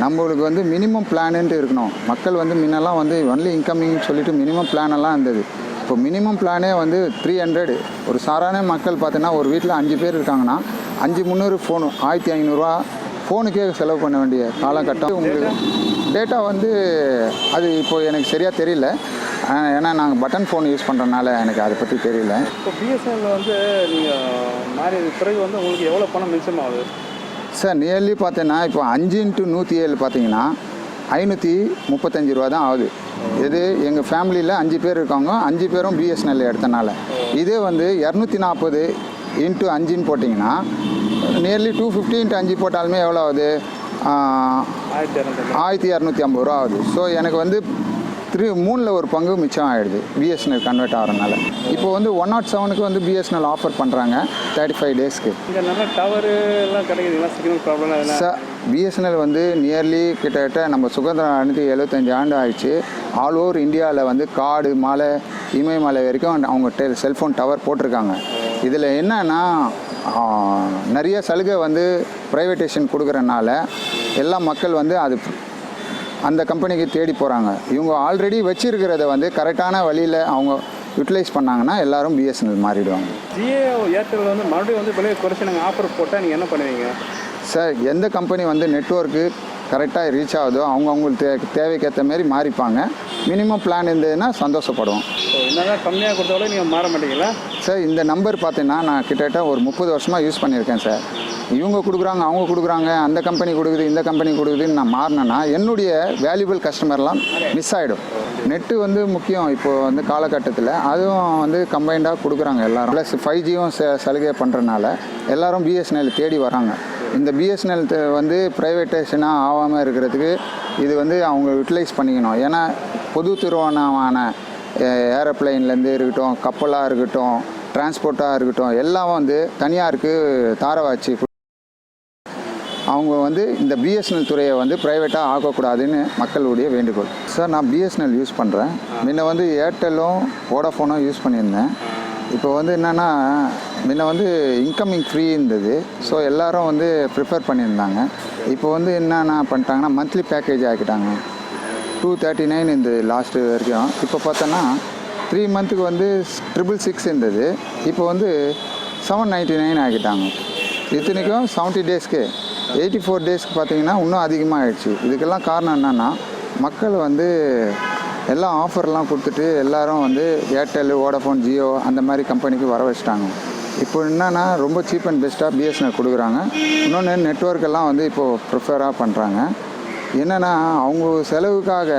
நம்மளுக்கு வந்து மினிமம் பிளான்ன்ட்டு இருக்கணும். மக்கள் வந்து முன்னெல்லாம் வந்து ஒன்லி இன்கமிங் சொல்லிட்டு மினிமம் பிளான் எல்லாம் இருந்தது. இப்போ மினிமம் பிளானே வந்து த்ரீ ஹண்ட்ரட் ஒரு சாதாரண மக்கள் பார்த்தீங்கன்னா ஒரு வீட்டில் அஞ்சு பேர் இருக்காங்கன்னா அஞ்சு முந்நூறு ஃபோனு ஆயிரத்தி ஐநூறுரூவா ஃபோனுக்கே செலவு பண்ண வேண்டிய காலகட்டம். உங்களுக்கு டேட்டா வந்து அது இப்போ எனக்கு சரியாக தெரியல. ஏன்னா நாங்கள் பட்டன் ஃபோன் யூஸ் பண்ணுறதுனால எனக்கு அதை பற்றி தெரியல. இப்போ பிஎஸ்என்எல் வந்து நீங்கள் மாறி பிறகு வந்து உங்களுக்கு எவ்வளோ பணம் மிச்சமாகுது? சார் நியர்லி பார்த்தீங்கன்னா இப்போ அஞ்சு இன்ட்டு நூற்றி ஏழு பார்த்தீங்கன்னா ஐநூற்றி முப்பத்தஞ்சு ரூபா தான் ஆகுது. இது எங்கள் ஃபேமிலியில் அஞ்சு பேர் இருக்காங்க. அஞ்சு பேரும் பிஎஸ்என்எல் எடுத்தனால. இதே வந்து இரநூத்தி நாற்பது இன்ட்டு அஞ்சுன்னு போட்டிங்கன்னா நியர்லி டூ ஃபிஃப்டி இன்ட்டு அஞ்சு போட்டாலுமே எவ்வளோ ஆகுது? ஆயிரத்தி இரநூத்தி ஐம்பது. ரூபா ஆகுது. ஸோ எனக்கு வந்து த்ரீ மூணில் ஒரு பங்கு மிச்சம் ஆகிடுது பிஎஸ்என்எல் கன்வெர்ட் ஆகிறனால இப்போ வந்து ஒன் நாட் செவனுக்கு வந்து பிஎஸ்என்எல் ஆஃபர் பண்ணுறாங்க தேர்ட்டி ஃபைவ் டேஸ்க்கு சார் பிஎஸ்என்எல் வந்து நியர்லி கிட்டத்தட்ட நம்ம சுதந்திரம் அடைந்து எழுபத்தஞ்சு ஆண்டு ஆயிடுச்சு. ஆல் ஓவர் இந்தியாவில் வந்து காடு மலை இமயமலை வரைக்கும் அவங்க டெ செல்ஃபோன் டவர் போட்டிருக்காங்க. இதில் என்னன்னா நிறைய சலுகை வந்து ப்ரைவேட்டேஷன் கொடுக்குறனால எல்லா மக்கள் வந்து அது அந்த கம்பெனிக்கு தேடி போகிறாங்க இவங்க ஆல்ரெடி வச்சிருக்கிறத வந்து கரெக்டான வழியில் அவங்க யூட்டிலைஸ் பண்ணாங்கன்னா எல்லாரும் பிஎஸ்என்எல் மாறிடுவாங்க. ஜியோ ஏர்டெல் வந்து மறுபடியும் வந்து விலையை குறைச்சி நாங்கள் ஆஃபர் போட்டால் நீங்கள் என்ன பண்ணுவீங்க? சார் எந்த கம்பெனி வந்து நெட்வொர்க்கு கரெக்டாக ரீச் ஆகுதோ அவங்க அவங்களுக்கு தே தேவைக்கேற்ற மாதிரி மாறிப்பாங்க. மினிமம் பிளான் இருந்ததுன்னா சந்தோஷப்படுவோம். என்னதான் கம்மியாக கொடுத்தாலும் நீங்கள் மாற மாட்டீங்களா? சார் இந்த நம்பர் பார்த்தீங்கன்னா நான் கிட்டத்தட்ட ஒரு முப்பது வருஷமாக யூஸ் பண்ணியிருக்கேன் சார் இவங்க கொடுக்குறாங்க அவங்க கொடுக்குறாங்க அந்த கம்பெனி கொடுக்குது இந்த கம்பெனி கொடுக்குதுன்னு நான் மாறினேன்னா என்னுடைய வேல்யூபிள் கஸ்டமர்லாம் மிஸ் ஆகிடும் நெட்டு வந்து முக்கியம் இப்போ வந்து காலகட்டத்தில். அதுவும் வந்து கம்பைண்டாக கொடுக்குறாங்க எல்லாரும். ப்ளஸ் ஃபைவ் ஜியும் சலுகை பண்ணுறனால எல்லாரும் பிஎஸ்என்எல் தேடி வராங்க. இந்த பிஎஸ்என்எல் வந்து ப்ரைவேட்டேஷனாக ஆகாமல் இருக்கிறதுக்கு இது வந்து அவங்க யூட்டிலைஸ் பண்ணிக்கணும். ஏன்னா பொது நிறுவனமான ஏரோப்ளைன்லேருந்து இருக்கட்டும் கப்பலாக இருக்கட்டும் டிரான்ஸ்போர்ட்டாக இருக்கட்டும் எல்லாம் வந்து தனியாருக்கு தாரவாச்சு. அவங்க வந்து இந்த பிஎஸ்என்எல் துறையை வந்து ப்ரைவேட்டாக ஆக்கக்கூடாதுன்னு மக்களுடைய வேண்டுகோள். சார் நான் பிஎஸ்என்எல் யூஸ் பண்ணுறேன் முன்ன வந்து ஏர்டெல்லும் வோடாஃபோனும் யூஸ் பண்ணியிருந்தேன். இப்போ வந்து என்னென்னா முன்ன வந்து இன்கமிங் ஃப்ரீ இருந்தது. ஸோ எல்லாரும் வந்து ப்ரிஃபர் பண்ணியிருந்தாங்க. இப்போ வந்து என்னென்ன பண்ணிட்டாங்கன்னா மந்த்லி பேக்கேஜ் ஆக்கிட்டாங்க. டூ தேர்ட்டி நைன் இருந்தது லாஸ்ட்டு வரைக்கும். இப்போ பார்த்தோன்னா த்ரீ மந்த்துக்கு வந்து ட்ரிபிள் சிக்ஸ் இருந்தது. இப்போ வந்து செவன் நைன்ட்டி நைன் ஆகிட்டாங்க. இத்தனைக்கும் செவன்ட்டி டேஸ்க்கு எயிட்டி ஃபோர் டேஸ்க்கு பார்த்தீங்கன்னா இன்னும் அதிகமாக ஆயிடுச்சு இதுக்கெல்லாம் காரணம் என்னென்னா மக்கள் வந்து எல்லாம் ஆஃபர்லாம் கொடுத்துட்டு எல்லாரும் வந்து ஏர்டெல் வோடஃபோன் ஜியோ அந்த மாதிரி கம்பெனிக்கு வர வச்சிட்டாங்க. இப்போ என்னென்னா ரொம்ப சீப் அண்ட் பெஸ்ட்டாக பிஎஸ்என்எல் கொடுக்குறாங்க. இன்னொன்று நெட்ஒர்க் எல்லாம் வந்து இப்போது ப்ரிஃபராக பண்ணுறாங்க என்னென்னா அவங்க செலவுக்காக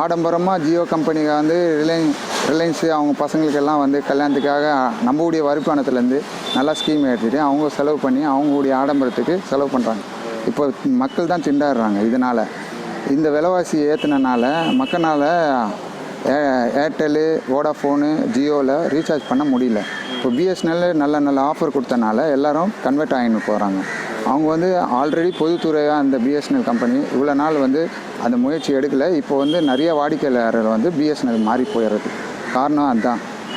ஆடம்பரமாக ஜியோ கம்பெனிக்கு வந்து ரிலையன்ஸ் ரிலையன்ஸு அவங்க பசங்களுக்கெல்லாம் வந்து கல்யாணத்துக்காக நம்மளுடைய வருமானத்துலேருந்து நல்லா ஸ்கீம் எடுத்துகிட்டு அவங்க செலவு பண்ணி அவங்களுடைய ஆடம்பரத்துக்கு செலவு பண்ணுறாங்க இப்போ மக்கள் தான் திண்டாடுறாங்க இதனால். இந்த விலைவாசி ஏற்றுனனால மக்களால் ஏர்டெல்லு வோடாஃபோனு ஜியோவில் ரீசார்ஜ் பண்ண முடியல. இப்போ பிஎஸ்என்எல் நல்ல நல்ல ஆஃபர் கொடுத்தனால எல்லாரும் கன்வெர்ட் ஆகின்னு போகிறாங்க அவங்க வந்து ஆல்ரெடி பொதுத்துறையாக அந்த பிஎஸ்என்எல் கம்பெனி இவ்வளோ நாள் வந்து அந்த முயற்சி எடுக்கலை. இப்போ வந்து நிறைய வாடிக்கையாளர்கள் வந்து பிஎஸ்என்எல் மாறி போயிடுறது. காரணம் அதுதான்